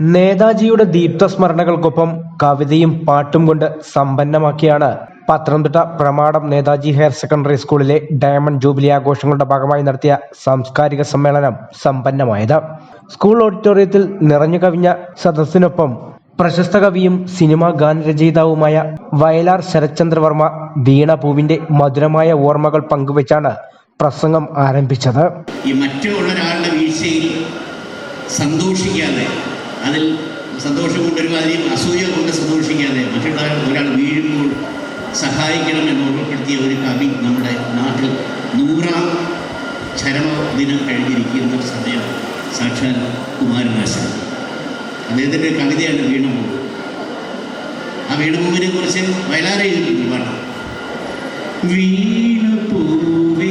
നേതാജിയുടെ ദീപ്തസ്മരണകൾക്കൊപ്പം കവിതയും പാട്ടും കൊണ്ട് സമ്പന്നമാക്കിയാണ് പത്തനംതിട്ട പ്രമാടം നേതാജി ഹയർ സെക്കൻഡറി സ്കൂളിലെ ഡയമണ്ട് ജൂബിലി ആഘോഷങ്ങളുടെ ഭാഗമായി നടത്തിയ സാംസ്കാരിക സമ്മേളനം സമ്പന്നമായത്. സ്കൂൾ ഓഡിറ്റോറിയത്തിൽ നിറഞ്ഞു കവിഞ്ഞ സദസ്സിനൊപ്പം പ്രശസ്ത കവിയും സിനിമാ ഗാനരചയിതാവുമായ വയലാർ ശരത്ചന്ദ്രവർമ്മ വീണപൂവിന്റെ മധുരമായ ഓർമ്മകൾ പങ്കുവെച്ചാണ് പ്രസംഗം ആരംഭിച്ചത്. ഈ മറ്റുള്ള ഒരാളുടെ വീഴ്ചയിൽ സന്തോഷിക്കാതെ അതിൽ സന്തോഷം കൊണ്ടൊരുമാതിരി അസൂയ കൊണ്ട് സന്തോഷിക്കാതെ മറ്റുള്ള ഒരാൾ വീഴുമ്പോൾ സഹായിക്കണം എന്ന് ഓർമ്മപ്പെടുത്തിയ ഒരു കവി നമ്മുടെ നാട്ടിൽ നൂറാം ചരമദിനം കഴിഞ്ഞിരിക്കുന്ന സമയം സാക്ഷാൽ കുമാരനാശൻ. അദ്ദേഹത്തിന്റെ കവിതയാണ് വീണപൂ ആ വീണപൂവിനെ കുറിച്ച് വയലാറെ എഴുതിയിട്ടുണ്ട് പാട്ട്. വീണപൂവേ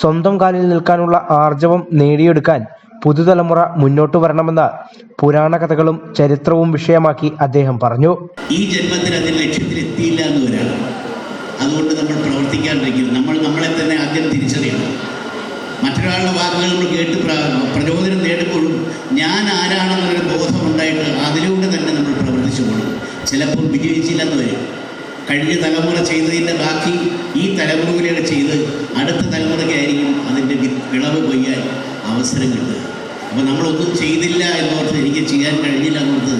സ്വന്തം കാലിൽ നിൽക്കാനുള്ള ആർജവം നേടിയെടുക്കാൻ പുതുതലമുറ മുന്നോട്ട് വരണമെന്ന് പുരാണ കഥകളും ചരിത്രവും വിഷയമാക്കി അദ്ദേഹം പറഞ്ഞു. ഈ ജന്മത്തിൽ അതിൽ ലക്ഷ്യത്തിലെത്തിയില്ല എന്ന് വരാം അതുകൊണ്ട് നമ്മൾ പ്രവർത്തിക്കാണ്ടിരിക്കുന്നു. നമ്മൾ നമ്മളെ തന്നെ ആദ്യം തിരിച്ചറിയണം. മറ്റൊരാളുടെ വാക്കുകൾ നമ്മൾ കേട്ട് പ്ര- പ്രചോദനം നേടുമ്പോഴും ഞാൻ ആരാണെന്നൊരു ബോധം ഉണ്ടായിട്ട് അതിലൂടെ തന്നെ നമ്മൾ പ്രവർത്തിച്ചു പോകണം. ചിലപ്പോൾ വിജയിച്ചില്ലെന്ന് വരും. കഴിഞ്ഞ തലമുറ ചെയ്തതിന്റെ ബാക്കി ഈ തലമുറയിലൂടെ ചെയ്ത് അടുത്ത തലമുറയ്ക്കായിരിക്കും അതിന്റെ വിളവ് കൊയ്യാൻ അവസരം കിട്ടുക. അപ്പോൾ നമ്മളൊന്നും ചെയ്തില്ല എന്നോർത്ത് എനിക്ക് ചെയ്യാൻ കഴിഞ്ഞില്ല എന്നോർത്ത്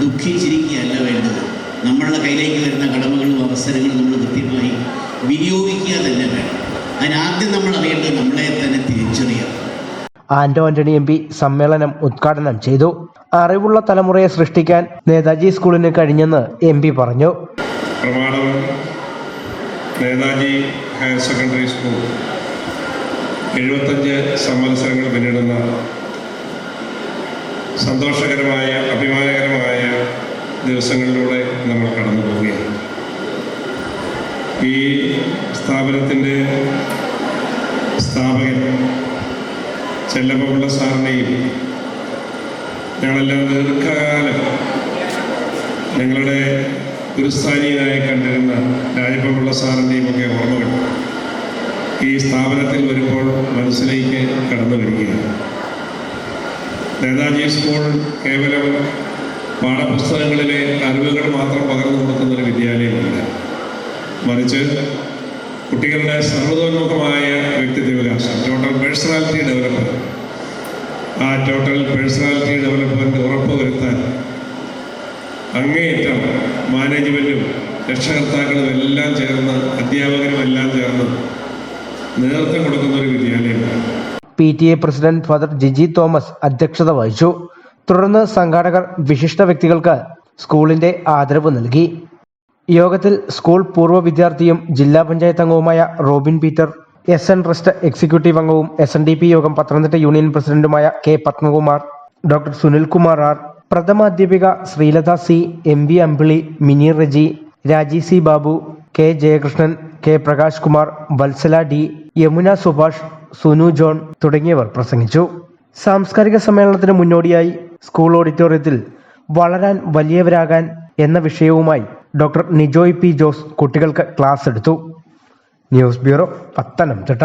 ദുഃഖിച്ചിരിക്കുകയല്ല വേണ്ടത്. നമ്മളുടെ കയ്യിലേക്ക് വരുന്ന കടമകളും അവസരങ്ങളും നമ്മൾ കൃത്യമായി വിനിയോഗിക്കുക തന്നെ വേണം. അതിനാദ്യം നമ്മൾ അറിയേണ്ടത് നമ്മളെ തന്നെ തിരിച്ചറിയാം ആന്റോ ആന്റണി എം പി സമ്മേളനം ഉദ്ഘാടനം ചെയ്തു. അറിവുള്ള തലമുറയെ സൃഷ്ടിക്കാൻ നേതാജി സ്കൂളിന് കഴിഞ്ഞെന്ന് എം പി പറഞ്ഞു. പ്രമാണം നേതാജി ഹയർ സെക്കൻഡറി സ്കൂൾ. എഴുപത്തഞ്ച് സംവത്സരങ്ങൾ പിന്നിടുന്ന സന്തോഷകരമായ അഭിമാനകരമായ ദിവസങ്ങളിലൂടെ നമ്മൾ കടന്നു പോവുകയാണ്. ഈ സ്ഥാപനത്തിന്റെ സ്ഥാപകൻ ചെല്ലപ്പുള്ള സാറിനെയും ഞങ്ങളെല്ലാം ദീർഘകാലം ഞങ്ങളുടെ ഗുരുസ്ഥാനീയനായി കണ്ടിരുന്ന രാജപ്പമുള്ള സാറിന്റെയും ഒക്കെ ഓർമ്മകൾ ഈ സ്ഥാപനത്തിൽ വരുമ്പോൾ മനസ്സിലേക്ക് കടന്നു വരികയാണ്. നേതാജി സ്കൂൾ കേവലം പാഠപുസ്തകങ്ങളിലെ അറിവുകൾ മാത്രം പകർന്നു കൊടുക്കുന്ന ഒരു വിദ്യാലയമല്ല. മറിച്ച് കുട്ടികളുടെ സർവതോന്മുഖമായ വ്യക്തിത്വ വികാസം ടോട്ടൽ പേഴ്സണാലിറ്റി ഡെവലപ്മെന്റ് ആ ടോട്ടൽ പേഴ്സണാലിറ്റി ഡെവലപ്മെന്റ് ഉറപ്പുവരുത്താൻ അങ്ങേയറ്റം മാനേജ്മെന്റും രക്ഷകർത്താക്കളും എല്ലാം ചേർന്ന് അധ്യാപകരും എല്ലാം ചേർന്ന് നേതൃത്വം കൊടുക്കുന്ന ഒരു വിദ്യാലയമാണ് P T A president father Jiji Thomas അധ്യക്ഷത വഹിച്ചു. തുടർന്ന് സംഘാടകർ വിശിഷ്ട വ്യക്തികൾക്ക് സ്കൂളിന്റെ ആദരവ് നൽകി. യോഗത്തിൽ സ്കൂൾ പൂർവ വിദ്യാർത്ഥിയും ജില്ലാ പഞ്ചായത്ത് അംഗവുമായ Robin Peter S N trust executive അംഗവും എസ് എൻ ഡി പി യോഗം പത്തനംതിട്ട യൂണിയൻ പ്രസിഡന്റുമായ K Padmakumar doctor Sunilkumar R പ്രഥമ അധ്യാപിക Sreelatha C M V Ambili Mini Reji Raji C Babu K Jayakrishnan K Prakash Kumar Vatsala D Yamuna Subhash Sunu John തുടങ്ങിയവർ പ്രസംഗിച്ചു. സാംസ്കാരിക സമ്മേളനത്തിന് മുന്നോടിയായി school ഓഡിറ്റോറിയത്തിൽ വളരാൻ വലിയവരാകാൻ എന്ന വിഷയവുമായി ഡോക്ടർ നിജോയ് പി ജോസ് കുട്ടികൾക്ക് ക്ലാസ് എടുത്തു. News bureau Pathanamthitta.